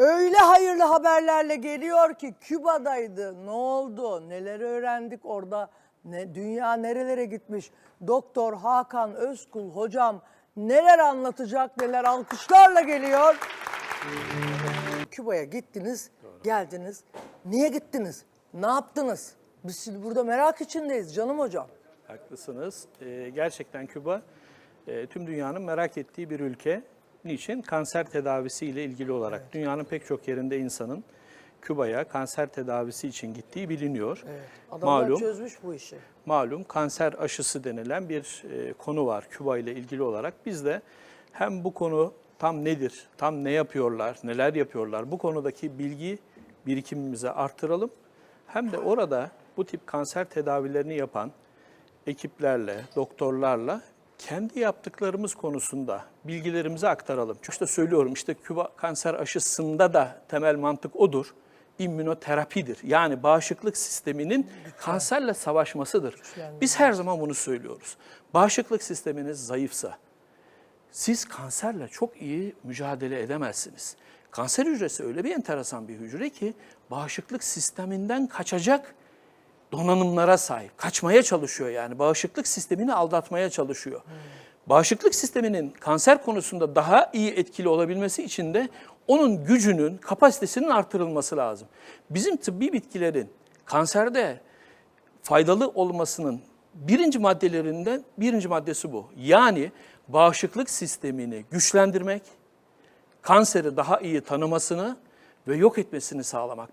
Öyle hayırlı haberlerle geliyor ki Küba'daydı. Ne oldu? Neler öğrendik orada? Ne, dünya nerelere gitmiş? Doktor Hakan Özkul hocam neler anlatacak, neler alkışlarla geliyor. Küba'ya gittiniz, geldiniz. Niye gittiniz? Ne yaptınız? Biz şimdi burada merak içindeyiz canım hocam. Haklısınız. Ee, gerçekten Küba e, tüm dünyanın merak ettiği bir ülke. Niçin? Kanser tedavisi ile ilgili olarak. Dünyanın pek çok yerinde insanın Küba'ya kanser tedavisi için gittiği biliniyor. Adamlar Malum, çözmüş bu işi. malum kanser aşısı denilen bir e, konu var Küba ile ilgili olarak. Biz de hem bu konu tam nedir, tam ne yapıyorlar, neler yapıyorlar bu konudaki bilgi birikimimizi artıralım. Hem de orada bu tip kanser tedavilerini yapan ekiplerle, doktorlarla kendi yaptıklarımız konusunda bilgilerimizi aktaralım. Çünkü işte söylüyorum işte Küba kanser aşısında da temel mantık odur. İmmünoterapidir. Yani bağışıklık sisteminin kanserle savaşmasıdır. Biz her zaman bunu söylüyoruz. Bağışıklık sisteminiz zayıfsa, siz kanserle çok iyi mücadele edemezsiniz. Kanser hücresi öyle bir enteresan bir hücre ki bağışıklık sisteminden kaçacak donanımlara sahip. Kaçmaya çalışıyor yani. Bağışıklık sistemini aldatmaya çalışıyor. Bağışıklık sisteminin kanser konusunda daha iyi etkili olabilmesi için de onun gücünün, kapasitesinin artırılması lazım. Bizim tıbbi bitkilerin kanserde faydalı olmasının birinci maddelerinden birinci maddesi bu. Yani bağışıklık sistemini güçlendirmek, kanseri daha iyi tanımasını ve yok etmesini sağlamak.